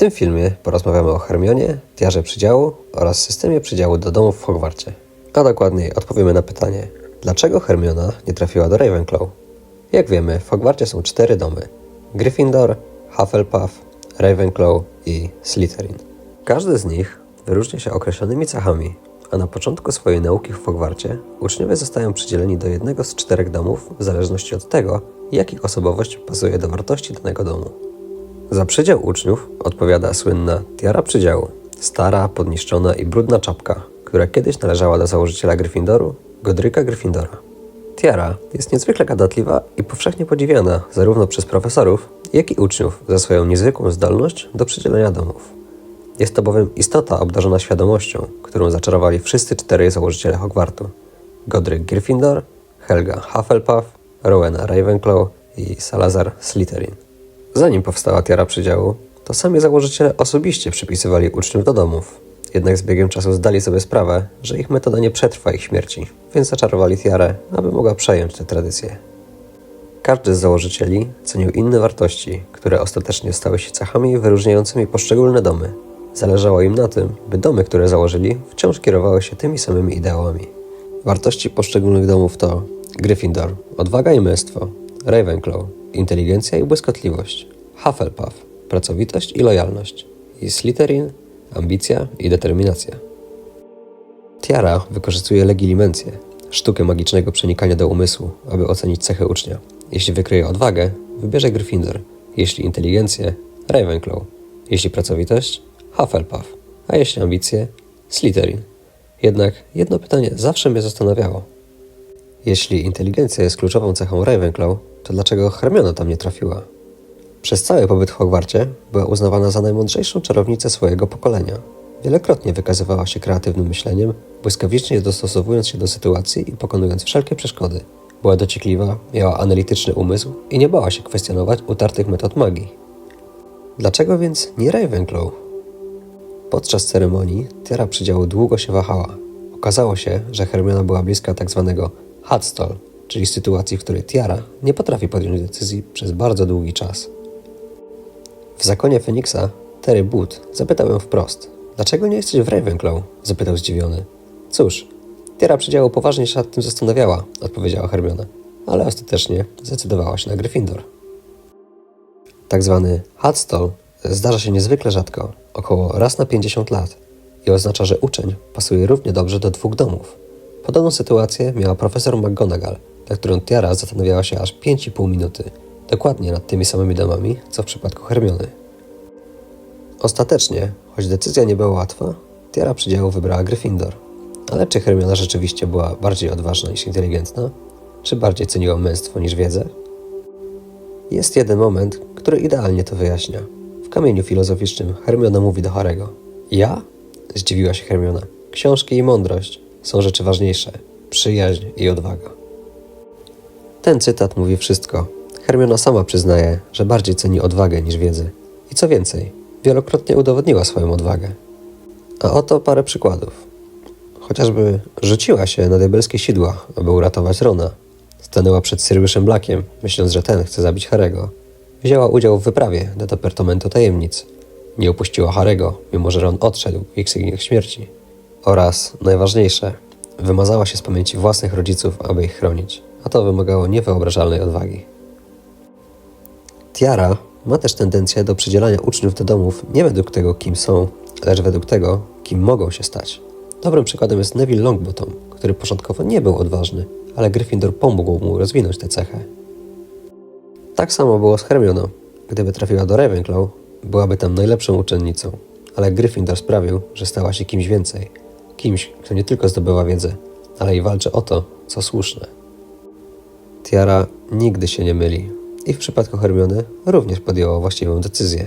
tym filmie porozmawiamy o Hermionie, tiarze przydziału oraz systemie przydziału do domu w Hogwarcie. A dokładniej odpowiemy na pytanie, dlaczego Hermiona nie trafiła do Ravenclaw? Jak wiemy, w Hogwarcie są cztery domy. Gryffindor, Hufflepuff, Ravenclaw i Slytherin. Każdy z nich wyróżnia się określonymi cechami, a na początku swojej nauki w Hogwarcie uczniowie zostają przydzieleni do jednego z czterech domów w zależności od tego, jak ich osobowość pasuje do wartości danego domu. Za przydział uczniów odpowiada słynna tiara przydziału, stara, podniszczona i brudna czapka, która kiedyś należała do założyciela Gryffindoru, Godryka Gryffindora. Tiara jest niezwykle gadatliwa i powszechnie podziwiana zarówno przez profesorów, jak i uczniów za swoją niezwykłą zdolność do przydzielenia domów. Jest to bowiem istota obdarzona świadomością, którą zaczarowali wszyscy czterej założyciele Hogwartu. Godric Gryffindor, Helga Hufflepuff, Rowena Ravenclaw i Salazar Slytherin. Zanim powstała tiara przydziału, to sami założyciele osobiście przypisywali uczniów do domów. Jednak z biegiem czasu zdali sobie sprawę, że ich metoda nie przetrwa ich śmierci, więc zaczarowali tiarę, aby mogła przejąć tę tradycję. Każdy z założycieli cenił inne wartości, które ostatecznie stały się cechami wyróżniającymi poszczególne domy. Zależało im na tym, by domy, które założyli, wciąż kierowały się tymi samymi ideałami. Wartości poszczególnych domów to Gryffindor, odwaga i męstwo, Ravenclaw, inteligencja i błyskotliwość, Hufflepuff, pracowitość i lojalność i Slytherin, ambicja i determinacja. Tiara wykorzystuje legilimencję, sztukę magicznego przenikania do umysłu, aby ocenić cechy ucznia. Jeśli wykryje odwagę, wybierze Gryffindor. Jeśli inteligencję, Ravenclaw. Jeśli pracowitość, Hufflepuff. A jeśli ambicje, Slytherin. Jednak jedno pytanie zawsze mnie zastanawiało. Jeśli inteligencja jest kluczową cechą Ravenclaw, to dlaczego Hermiona tam nie trafiła? Przez cały pobyt w Hogwarcie była uznawana za najmądrzejszą czarownicę swojego pokolenia. Wielokrotnie wykazywała się kreatywnym myśleniem, błyskawicznie dostosowując się do sytuacji i pokonując wszelkie przeszkody. Była dociekliwa, miała analityczny umysł i nie bała się kwestionować utartych metod magii. Dlaczego więc nie Ravenclaw? Podczas ceremonii Tiara przydziału długo się wahała. Okazało się, że Hermiona była bliska tak Hadstall, czyli sytuacji, w której Tiara nie potrafi podjąć decyzji przez bardzo długi czas. W zakonie Feniksa Terry Boot zapytał ją wprost: Dlaczego nie jesteś w Ravenclaw? zapytał zdziwiony. Cóż, Tiara przydziału poważnie się nad tym zastanawiała, odpowiedziała Hermiona, ale ostatecznie zdecydowała się na Gryffindor. Tak zwany Hadstall zdarza się niezwykle rzadko, około raz na 50 lat i oznacza, że uczeń pasuje równie dobrze do dwóch domów. Podobną sytuację miała profesor McGonagall, na którą Tiara zastanawiała się aż 5,5 minuty, dokładnie nad tymi samymi domami, co w przypadku Hermiony. Ostatecznie, choć decyzja nie była łatwa, Tiara przydziału wybrała Gryffindor. Ale czy Hermiona rzeczywiście była bardziej odważna niż inteligentna? Czy bardziej ceniła męstwo niż wiedzę? Jest jeden moment, który idealnie to wyjaśnia. W kamieniu filozoficznym Hermiona mówi do Harego. Ja? Zdziwiła się Hermiona. Książki i mądrość są rzeczy ważniejsze. Przyjaźń i odwaga. Ten cytat mówi wszystko. Hermiona sama przyznaje, że bardziej ceni odwagę niż wiedzę. I co więcej, wielokrotnie udowodniła swoją odwagę. A oto parę przykładów. Chociażby rzuciła się na diabelskie sidła, aby uratować Rona. Stanęła przed Siriusem Blackiem, myśląc, że ten chce zabić Harego. Wzięła udział w wyprawie do Departamentu Tajemnic. Nie upuściła Harego, mimo że Ron odszedł w ich śmierci. Oraz, najważniejsze, wymazała się z pamięci własnych rodziców, aby ich chronić. A to wymagało niewyobrażalnej odwagi. Tiara ma też tendencję do przydzielania uczniów do domów nie według tego, kim są, lecz według tego, kim mogą się stać. Dobrym przykładem jest Neville Longbottom, który początkowo nie był odważny, ale Gryffindor pomógł mu rozwinąć tę cechę. Tak samo było z Hermioną. Gdyby trafiła do Ravenclaw, byłaby tam najlepszą uczennicą, ale Gryffindor sprawił, że stała się kimś więcej. Kimś, kto nie tylko zdobywa wiedzę, ale i walczy o to, co słuszne. Tiara nigdy się nie myli i w przypadku Hermiony również podjęła właściwą decyzję.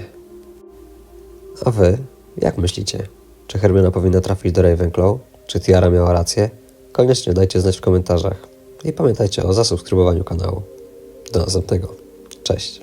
A wy, jak myślicie? Czy Hermiona powinna trafić do Ravenclaw? Czy Tiara miała rację? Koniecznie dajcie znać w komentarzach. I pamiętajcie o zasubskrybowaniu kanału. Do następnego. Cześć.